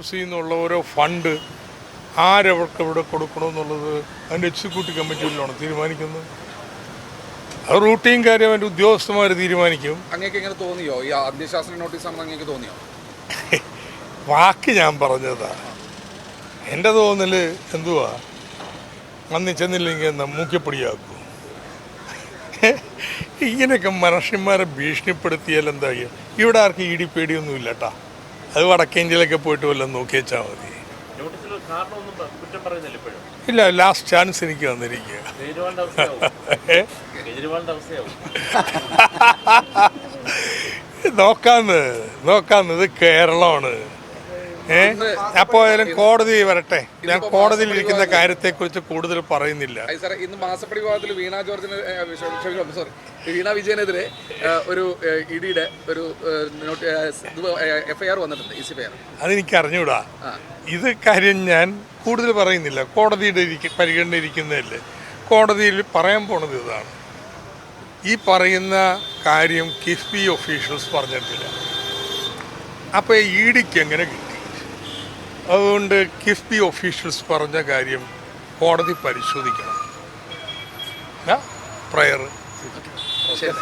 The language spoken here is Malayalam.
യൂണിവേഴ്സിറ്റിയിൽ എന്നുള്ള ഓരോ ഫണ്ട് ആരവർക്ക് എവിടെ കൊടുക്കണമെന്നുള്ളത് അതിന്റെ എക്സിക്യൂട്ടീവ് കമ്മിറ്റിയിലാണ് തീരുമാനിക്കുന്നത്? അത് റൂട്ടീൻ കാര്യം അതിന്റെ ഉദ്യോഗസ്ഥന്മാർ തീരുമാനിക്കും. അങ്ങേക്ക് എങ്ങനെ തോന്നിയോ? ഈ അന്ത്യശാസന നോട്ടീസ് ആണെന്ന് അങ്ങേക്ക് തോന്നിയോ? വാക്ക് ഞാൻ പറഞ്ഞതാ. എന്റെ തോന്നൽ എന്തുവാ? അന്ന് ചെന്നില്ലെങ്കിൽ എന്താ മൂക്കിപ്പൊടിയാക്കും. ഇങ്ങനെയൊക്കെ മനുഷ്യന്മാരെ ഭീഷണിപ്പെടുത്തിയാൽ എന്താ ഇവിടെ ആർക്കും ഇടി പേടിയൊന്നുമില്ല കേട്ടാ അത് വടക്കേന്ത്യയിലൊക്കെ പോയിട്ട് വല്ലതും നോക്കി വെച്ചാൽ മതി ഇല്ല ലാസ്റ്റ് ചാൻസ് എനിക്ക് വന്നിരിക്കുക നോക്കാന്ന് നോക്കാന്ന് ഇത് കേരളമാണ്. ഏ? അപ്പോൾ ഏതായാലും കോടതി വരട്ടെ. ഞാൻ കോടതിയിൽ ഇരിക്കുന്ന കാര്യത്തെക്കുറിച്ച് കൂടുതൽ പറയുന്നില്ല. അത് സാറേ ഇന്ന് മാസപ്പടി വിഭാഗത്തിൽ വീണ ജോർജിന് സോറി വീണ വിജയനെതിരെ ഒരു ഇഡിയുടെ ഒരു എഫ്ഐആർ വന്നിട്ടുണ്ട് ഇ സി എഫ് അതെനിക്ക് അറിഞ്ഞൂടാ ഇത് കാര്യം ഞാൻ കൂടുതൽ പറയുന്നില്ല. കോടതിയുടെ പരിഗണന ഇരിക്കുന്നതല്ലേ കോടതിയിൽ പറയാൻ പോണത് ഇതാണ്. ഈ പറയുന്ന കാര്യം കിഫ്ബി ഒഫീഷ്യൽസ് പറഞ്ഞിട്ടില്ല. അപ്പോൾ ഇ ഡിക്ക് എങ്ങനെ കിട്ടി? അതുകൊണ്ട് കിഫ്ബി ഒഫീഷ്യൽസ് പറഞ്ഞ കാര്യം കോടതി പരിശോധിക്കണം. പ്രയർ. ശരി